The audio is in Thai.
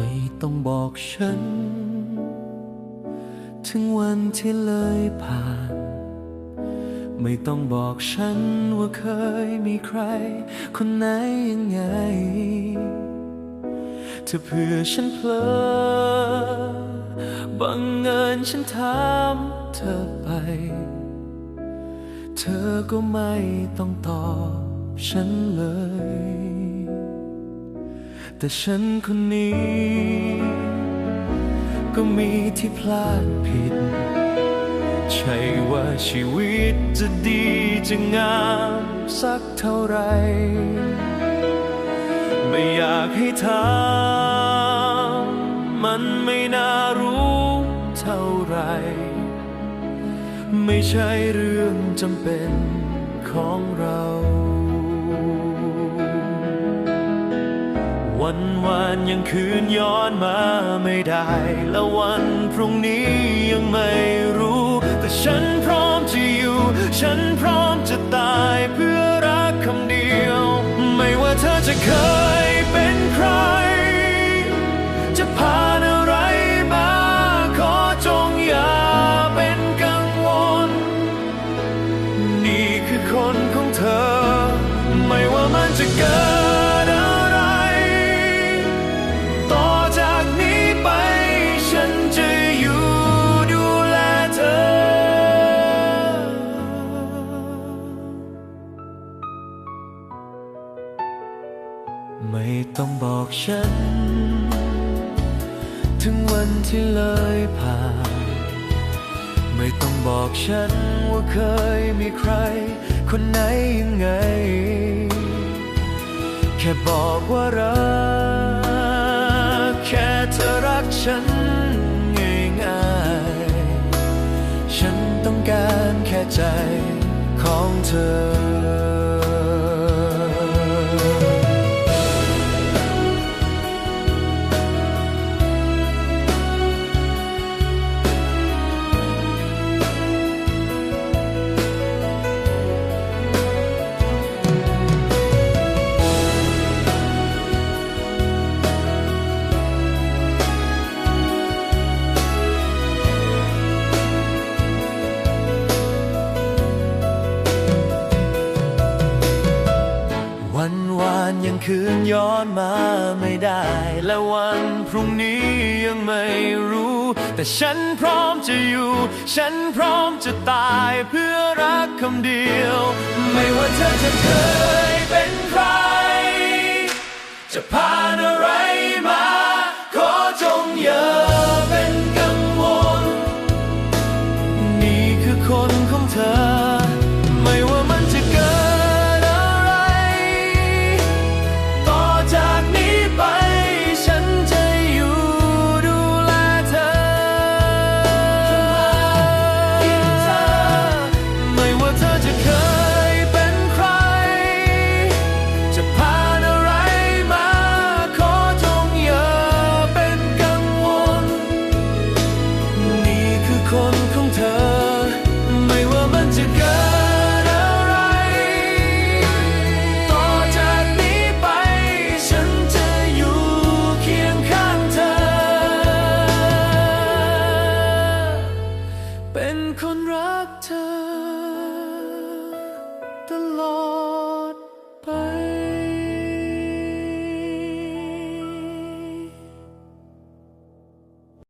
ไม่ต้องบอกฉัน ถึงวันที่เลยผ่าน ไม่ต้องบอกฉันว่าเคยมีใคร คนไหนยังไง ถ้าเพื่อฉันเพลอบังเอิญฉันถามเธอไป เธอก็ไม่ต้องตอบฉันเลย แต่ฉันคนนี้ ก็มีที่พลาดผิด ใช่ว่าชีวิตจะดีจะงามสักเท่าไร ไม่อยากให้ถามมันไม่น่ารู้เท่าไร ไม่ใช่เรื่องจำเป็นของเรา นวานยังคืนย้อนมาไม่ได้ และวันพรุ่งนี้ยังไม่รู้ ไม่ต้องบอกฉัน ถึงวันที่เลยผ่าน ไม่ต้องบอกฉันว่าเคยมีใคร คนไหนยังไง แค่บอกว่ารัก แค่เธอรักฉันง่ายๆฉันต้องการแค่ใจของเธอ คืนย้อนมาไม่ได้ และวันพรุ่งนี้ยังไม่รู้ แต่ฉันพร้อมจะอยู่ ฉันพร้อมจะตายเพื่อรักคำเดียว ไม่ว่าเธอจะเคย belong.